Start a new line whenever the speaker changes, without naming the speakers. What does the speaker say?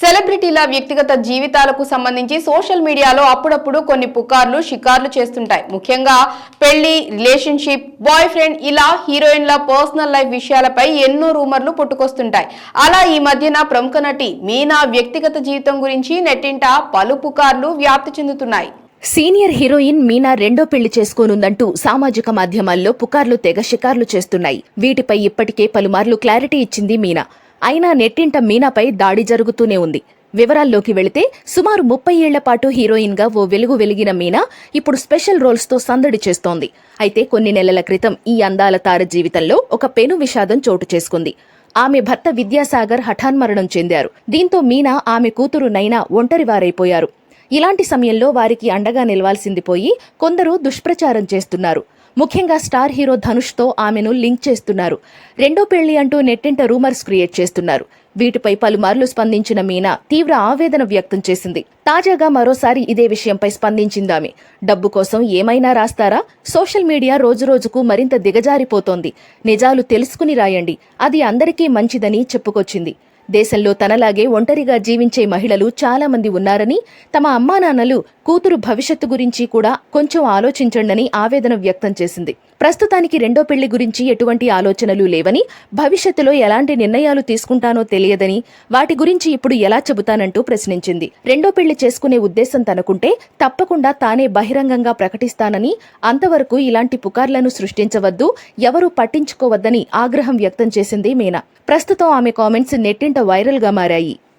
సెలబ్రిటీల వ్యక్తిగత జీవితాలకు సంబంధించి సోషల్ మీడియాలో అప్పుడప్పుడు కొన్ని పుకార్లు షికార్లు చేస్తుంటాయి. ముఖ్యంగా పెళ్ళి రిలేషన్షిప్ బాయ్ ఫ్రెండ్ ఇలా హీరోయిన్ల పర్సనల్ లైఫ్ విషయాలపై ఎన్నో రూమర్లు పుట్టుకొస్తుంటాయి. అలా ఈ మధ్యన ప్రముఖ నటి మీనా వ్యక్తిగత జీవితం గురించి నెట్టింట పలు పుకార్లు వ్యాప్తి చెందుతున్నాయి.
సీనియర్ హీరోయిన్ మీనా రెండో పెళ్ళి చేసుకోనుందంటూ సామాజిక మాధ్యమాల్లో పుకార్లు తెగ షికార్లు చేస్తున్నాయి. వీటిపై ఇప్పటికే పలుమార్లు క్లారిటీ ఇచ్చింది మీనా. అయినా నెట్టింట మీనాపై దాడి జరుగుతూనే ఉంది. వివరాల్లోకి వెళితే సుమారు ముప్పై ఏళ్ళ పాటు హీరోయిన్గా ఓ వెలుగు వెలిగిన మీనా ఇప్పుడు స్పెషల్ రోల్స్తో సందడి చేస్తోంది. అయితే కొన్ని నెలల క్రితం ఈ అందాల తార జీవితంలో ఒక పెను విషాదం చోటు చేసుకుంది. ఆమె భర్త విద్యాసాగర్ హఠాన్మరణం చెందారు. దీంతో మీనా ఆమె కూతురు నైనా ఒంటరివారైపోయారు ఇలాంటి సమయంలో వారికి అండగా నిలవాల్సింది పోయి కొందరు దుష్ప్రచారం చేస్తున్నారు. ముఖ్యంగా స్టార్ హీరో ధనుష్తో ఆమెను లింక్ చేస్తున్నారు. రెండో పెళ్ళి అంటూ నెట్టింట రూమర్స్ క్రియేట్ చేస్తున్నారు. వీటిపై పలుమార్లు స్పందించిన మీనా తీవ్ర ఆవేదన వ్యక్తం చేసింది. తాజాగా మరోసారి ఇదే విషయంపై స్పందించిందామె డబ్బు కోసం ఏమైనా రాస్తారా? సోషల్ మీడియా రోజురోజుకు మరింత దిగజారిపోతోంది. నిజాలు తెలుసుకుని రాయండి. అది అందరికీ మంచిదని చెప్పుకొచ్చింది. దేశంలో తనలాగే ఒంటరిగా జీవించే మహిళలు చాలామంది ఉన్నారని తమ అమ్మానాన్నలు కూతురు భవిష్యత్తు గురించి కూడా కొంచెం ఆలోచించండని ఆవేదన వ్యక్తం చేసింది. ప్రస్తుతానికి రెండో పెళ్ళి గురించి ఎటువంటి ఆలోచనలు లేవని భవిష్యత్తులో ఎలాంటి నిర్ణయాలు తీసుకుంటానో తెలియదని వాటి గురించి ఇప్పుడు ఎలా చెబుతానంటూ ప్రశ్నించింది. రెండో పెళ్ళి చేసుకునే ఉద్దేశం తనకుంటే తప్పకుండా తానే బహిరంగంగా ప్రకటిస్తానని అంతవరకు ఇలాంటి పుకార్లను సృష్టించవద్దు ఎవరూ పట్టించుకోవద్దని ఆగ్రహం వ్యక్తం చేసింది మీనా. ప్రస్తుతం ఆమె కామెంట్స్ నెట్టింట వైరల్గా మారాయి.